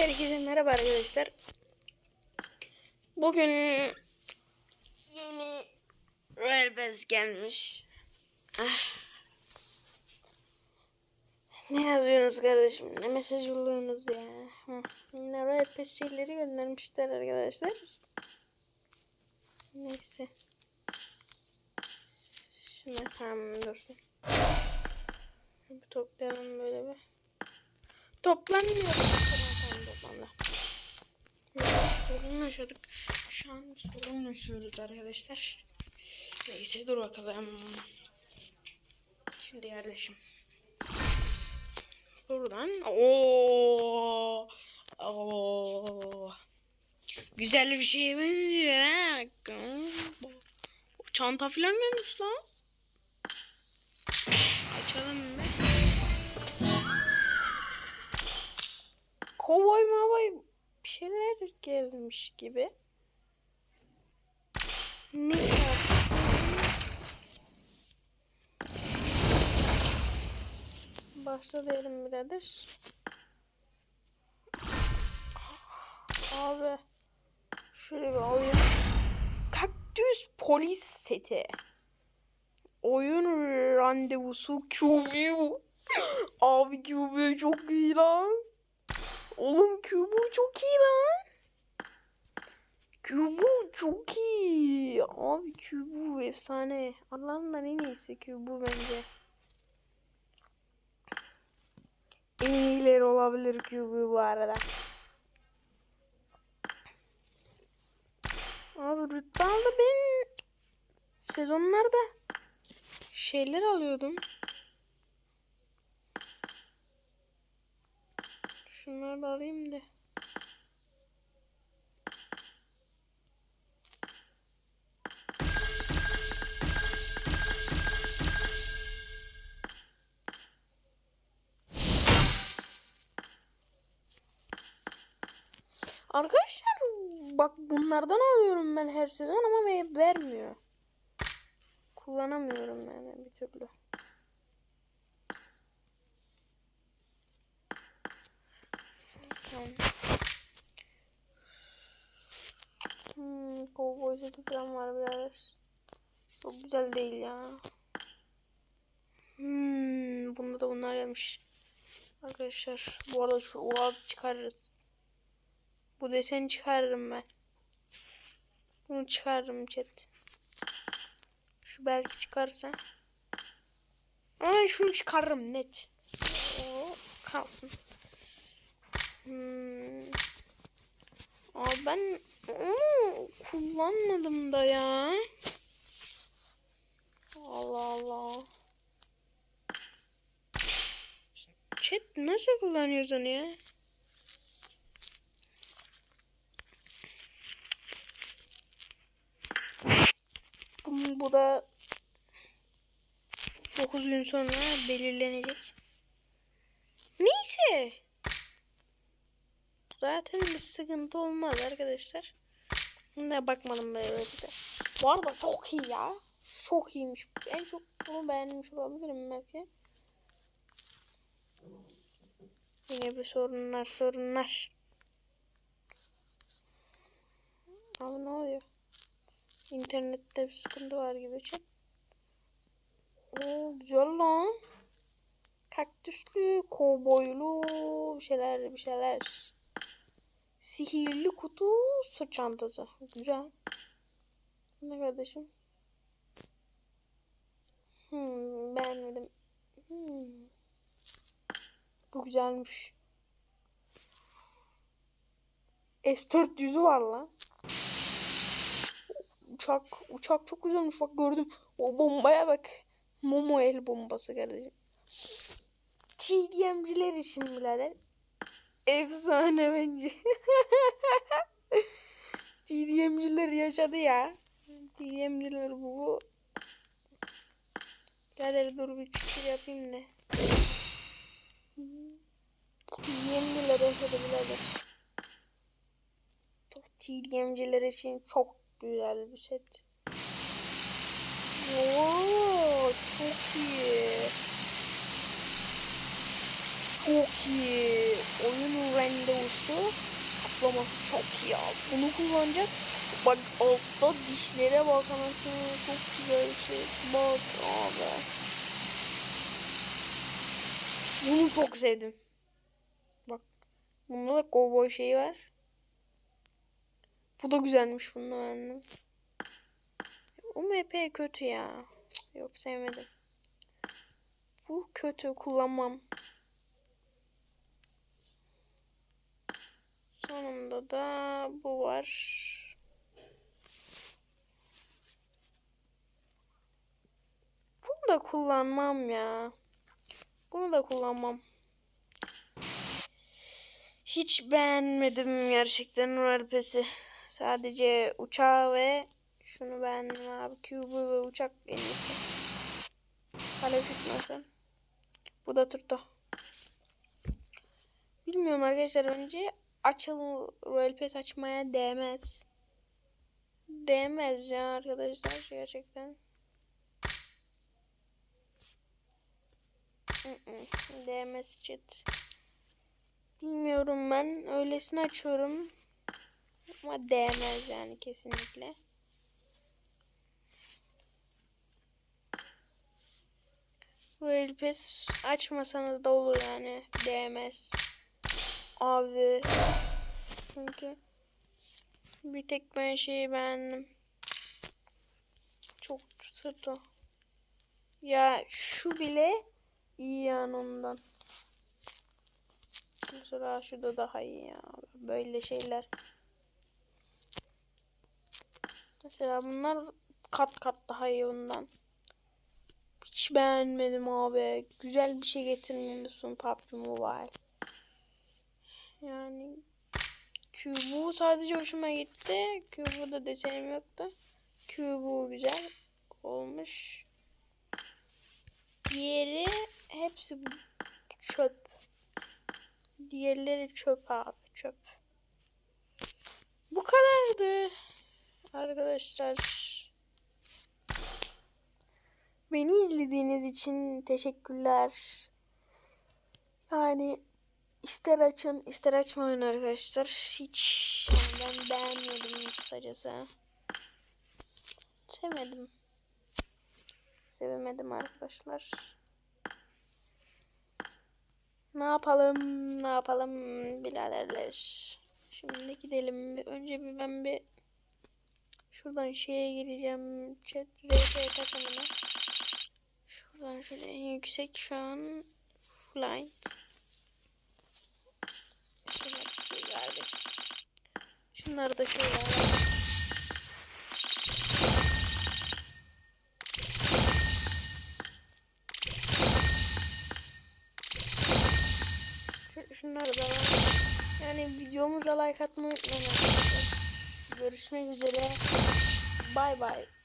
Herkese merhaba arkadaşlar. Bugün yeni Royal Pass gelmiş. Ah. Ne yazıyorsunuz kardeşim? Ne mesaj yolluyorsunuz ya? Yine Royal Pass şeyleri göndermişler arkadaşlar. Neyse. Şuna tamam dursun. Bir toplayalım böyle bir. Toplanmıyor. Toplandı. Sorun yaşadık. Şu an sorun yaşıyoruz arkadaşlar. Neyse dur bakalım. Şimdi kardeşim. Buradan. Oo. Oo. Güzel bir şey benziyor ha. Çanta falan gelmiş lan. Açalım mı? Kovboy mavboy bir şeyler gelmiş gibi. Ne diyelim birader. Abi. Şöyle bir oyun. Kaktüs polis seti. Oyun randevusu QB. Abi QB çok iyi lan. Oğlum Cubo çok iyi lan. Cubo çok iyi. Abi Cubo efsane. Allah'ından en iyisi Cubo bence. En iyileri olabilir Cubo bu arada. Abi rütbe aldı ben sezonlarda şeyler alıyordum. Şunları da alayım da. Arkadaşlar bak bunlardan alıyorum ben her sezon ama ve- vermiyor. Kullanamıyorum yani bir türlü. Hmm, kovboy seti falan var biraz. Çok güzel değil ya. Hmm, bunda da bunlar gelmiş. Arkadaşlar bu arada şu uazı çıkarırız. Bu deseni çıkarırım ben. Bunu çıkarırım chat. Şu belki çıkarsa. Ama şunu çıkarırım net. O kalsın. Hmm. Aa, ben onu kullanmadım da ya. Allah Allah. Chat nasıl kullanıyorsun ya? Bu da 9 gün sonra belirlenecek. Neyse. Zaten bir sıkıntı olmaz arkadaşlar. Ne bakmadım böyle güzel. Bu arada çok iyi ya. Çok iyiymiş. En çok bunu beğenmiş olabilirim belki. Yine bir sorunlar sorunlar. Abi ne oluyor? İnternette bir sıkıntı var gibi. Chat. Oo güzel lan. Kaktüslü, kovboylu bir şeyler bir şeyler. Sihirli kutu sırt çantası. Güzel. Ne kardeşim? Hmm, beğenmedim. Hmm. Bu güzelmiş. S400'ü var lan. Uçak, uçak çok güzelmiş bak gördüm. O bombaya bak. Momo el bombası kardeşim. TDM'ciler için birader. Efsane bence. TDM'ciler yaşadı ya. TDM'ciler bu. Birader dur bir çıkır yapayım da. TDM'ciler yaşadı birader. TDM'ciler için çok güzel bir set. Oo, çok iyi. Çok iyi. Oyunun randevusu kaplaması çok iyi. Bunu kullanacak. Bak altta dişlere bak anasını çok güzel bir şey. Bak abi. Bunu çok sevdim. Bak. Bunda da kovboy şeyi var. Bu da güzelmiş bunu beğendim. O MP kötü ya. Yok sevmedim. Bu kötü kullanmam. Sonunda da bu var. Bunu da kullanmam ya. Bunu da kullanmam. Hiç beğenmedim gerçekten Royal. Sadece uçağı ve şunu beğendim abi. Cube'u ve uçak en iyisi. Hala tutmasın. Bu da turta. Bilmiyorum arkadaşlar önce açıl Royal Pass açmaya değmez. Değmez ya arkadaşlar gerçekten. Değmez chat. Bilmiyorum ben öylesine açıyorum. Ama değmez yani kesinlikle. Royal Pass açmasanız da olur yani. Değmez. Abi. Çünkü bir tek ben şeyi beğendim. Çok sırtı. Ya şu bile iyi yani ondan. Mesela şu da daha iyi ya. Böyle şeyler. Mesela bunlar kat kat daha iyi ondan. Hiç beğenmedim abi. Güzel bir şey getirmemişsin PUBG Mobile. Yani Cube'u sadece hoşuma gitti. Cube'da desenim yoktu. Cube'u güzel olmuş. Diğeri hepsi çöp. Diğerleri çöp abi çöp. Bu kadardı. Arkadaşlar. Beni izlediğiniz için teşekkürler. Yani ister açın ister açmayın arkadaşlar. Hiç ben beğenmedim kısacası. Sevmedim. Sevemedim arkadaşlar. Ne yapalım? Ne yapalım biraderler? Şimdi gidelim. Önce bir ben bir şuradan şeye gireceğim. Chat RP takımına. Şuradan şöyle en yüksek şu an flight. Şöyle bir şey geldi. Şunları da şöyle şunları da alalım. Yani videomuza like atmayı unutmayın. Görüşmek üzere. Bay bay.